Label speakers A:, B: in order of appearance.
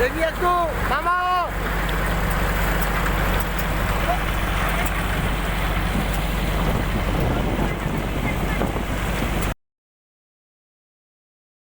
A: দেখি একটু মামা